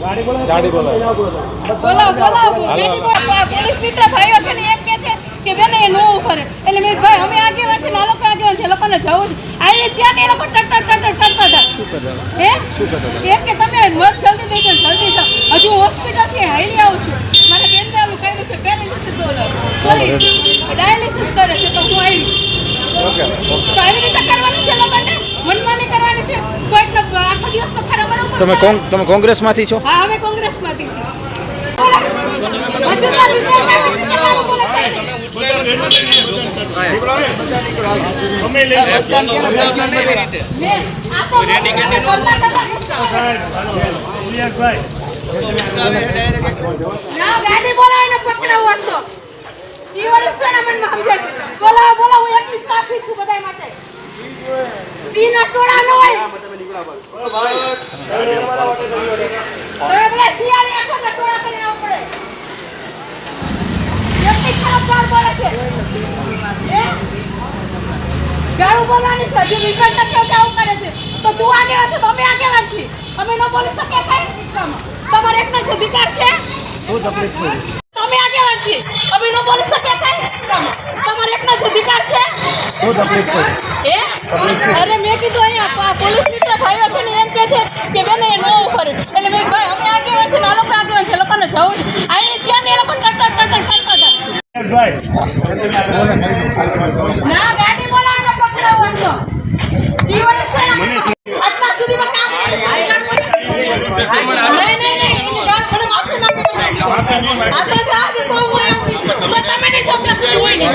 ગાડી બોલાવો બોલાવો પોલીસ મિત્ર ભાઈઓ છે એ લોકોને જવું આ એ ત્યાં લોકો ટટ ટટ ટટ ટટ કરતા હતા હે એમ કે તમે મત જલ્દી જાઓ જલ્દી જાઓ હજુ હોસ્પિટલથી હાઈલી આવું છું મારે બેન ઓલું છે કરે છે તો હું આવી તો આવી રીતે કરવાનું છે લોકોને મનમાની કરવાની છે કોઈકનો આખો દિવસ તો ખરાબ બરોબર તમે તમે કોંગ્રેસમાંથી છો? હા બોલાવો બોલાવો એકલી કાફી છું બધા માટે. સી ના ટોળા ન હોય. તમે છે બોલવાની છે હજુ વિભાગ નથી કે આવું કરે છે તો તું આગેવાન છે તો અમે આગેવાન છીએ. અમે ન બોલી શકીએ કઈ કિસ્સામાં તમારે એકનો જ અધિકાર છે? તમે આગેવાન છીએ અમે ન બોલી શકીએ કઈ કિસ્સામાં તમારે એકનો જ અધિકાર છે. હે અરે મેં કીધું અહીંયા પોલીસ કે છે કે બેન એ ન ફરે એટલે મેં ભાઈ, અમે આગેવાન છે ને આ લોકો આગેવાન છે લોકોને જવું છે. અહીં ત્યાં એ લોકો ટટ ટટ ટટ કરતા ના, ગાડી બોલાવો પકડાવો એમ તો દિવાળી છે આટલા સુધીમાં કામ નહીં નહીં નહીં, એની ગાળ મને માફી માંગે પછી આ તો સાહસિક બહુ હોય એમ તો તમે નહીં છોકરા સુધી હોય નહીં.